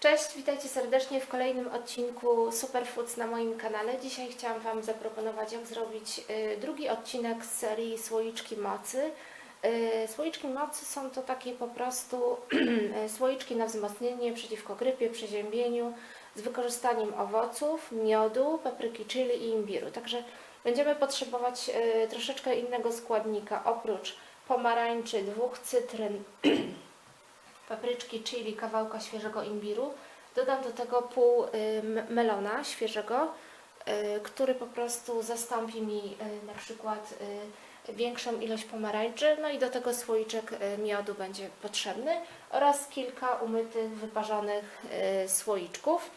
Cześć, witajcie serdecznie w kolejnym odcinku Superfoods na moim kanale. Dzisiaj chciałam Wam zaproponować, jak zrobić y, drugi odcinek z serii Słoiczki Mocy. Y, Słoiczki mocy są to takie po prostu y, słoiczki na wzmocnienie przeciwko grypie, przeziębieniu z wykorzystaniem owoców, miodu, papryki chili i imbiru. Także będziemy potrzebować troszeczkę innego składnika oprócz pomarańczy, dwóch cytryn, papryczki chili, kawałka świeżego imbiru. Dodam do tego pół melona świeżego, y, który po prostu zastąpi mi y, na przykład y, większą ilość pomarańczy. No i do tego słoiczek miodu będzie potrzebny oraz kilka umytych, wyparzonych słoiczków.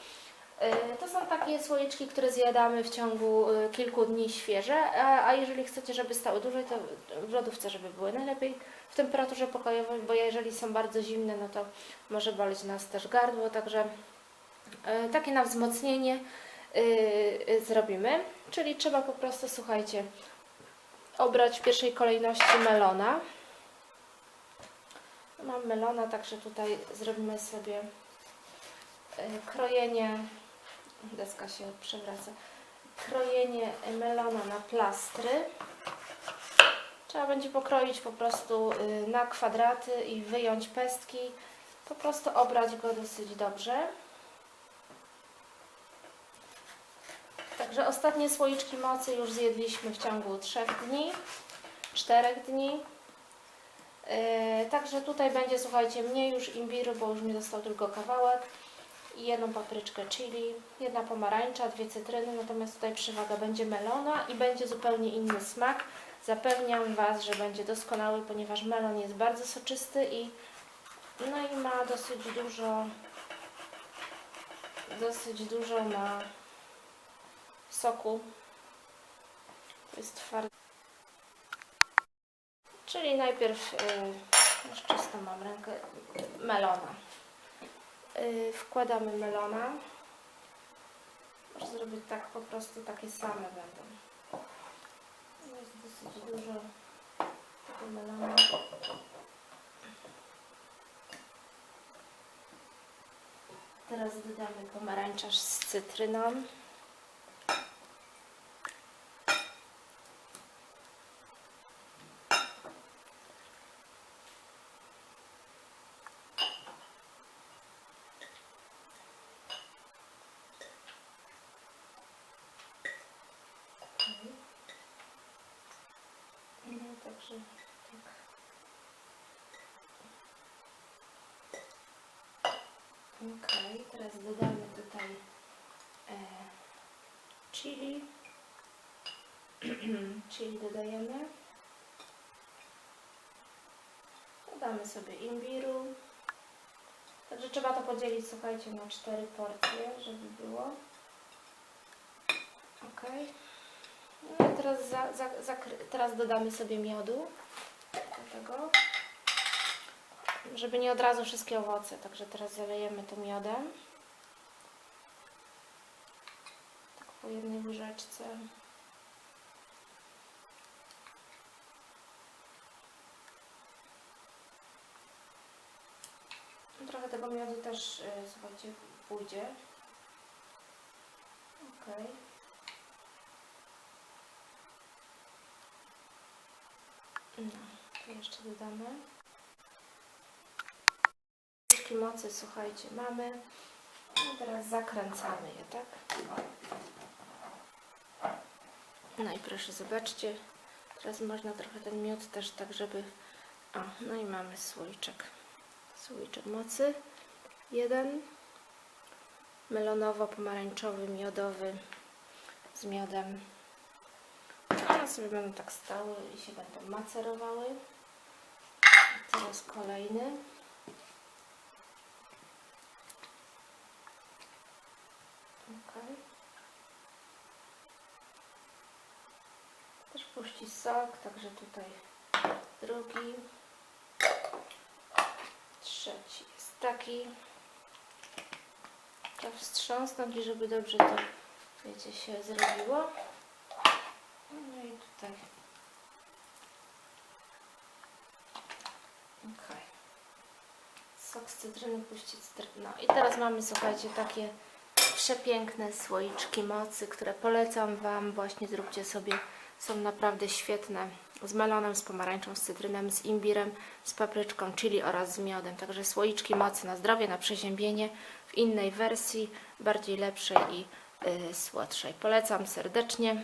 Y, To są takie słoiczki, które zjadamy w ciągu y, kilku dni świeże, a, jeżeli chcecie, żeby stały dłużej, to w lodówce, żeby były najlepiej w temperaturze pokojowej, bo jeżeli są bardzo zimne, no to może boleć nas też gardło, także y, takie na wzmocnienie zrobimy. Czyli trzeba po prostu, słuchajcie, obrać w pierwszej kolejności melona. Mam melona, także tutaj zrobimy sobie krojenie, deska się przewraca, krojenie melona na plastry. Trzeba będzie pokroić po prostu y, na kwadraty i wyjąć pestki. Po prostu obrać go dosyć dobrze. Także ostatnie słoiczki mocy już zjedliśmy w ciągu 3 dni, 4 dni. Yy, Także tutaj będzie, słuchajcie, mniej już imbiru, bo już mi został tylko kawałek i jedną papryczkę chili, jedna pomarańcza, dwie cytryny, natomiast tutaj przewaga będzie melona i będzie zupełnie inny smak. Zapewniam Was, że będzie doskonały, ponieważ melon jest bardzo soczysty i no i ma dosyć dużo dosyć dużo ma soku. To jest twardy. Czyli najpierw, yy, już czysto mam rękę, melona. Yy, wkładamy melona. Może zrobić tak po prostu takie same będą. Jest dosyć dużo tego melona. Teraz dodamy pomarańczarz z cytryną. No, także tak. Ok, teraz dodamy tutaj e, chili. chili dodajemy. Dodamy sobie imbiru. Także trzeba to podzielić, słuchajcie, na cztery porcje, żeby było. Ok. No i teraz, za, za, zakry- teraz dodamy sobie miodu do tego, żeby nie od razu wszystkie owoce, także teraz zalejemy to miodem. Tak po jednej łyżeczce. Trochę tego miodu też, y, słuchajcie, pójdzie. Okej. No, jeszcze dodamy. Łyżki mocy, słuchajcie, mamy. I teraz zakręcamy je, tak? No i proszę, zobaczcie. Teraz można trochę ten miód też tak, żeby... O, no i mamy słoiczek. Słoiczek mocy. Jeden. Melonowo-pomarańczowy, miodowy z miodem. Sobie będą tak stały i się będą macerowały. Teraz kolejny. Okay. Też puści sok, także tutaj drugi. Trzeci jest taki. Trzeba wstrząsnąć żeby dobrze to, wiecie, się zrobiło. Tutaj. Ok. Sok z cytryny puści cytrynę. No i teraz mamy, słuchajcie, takie przepiękne słoiczki mocy, które polecam Wam. Właśnie zróbcie sobie, są naprawdę świetne. Z melonem, z pomarańczą, z cytrynem, z imbirem, z papryczką, chili oraz z miodem. Także słoiczki mocy na zdrowie, na przeziębienie w innej wersji, bardziej lepszej i y, słodszej. Polecam serdecznie.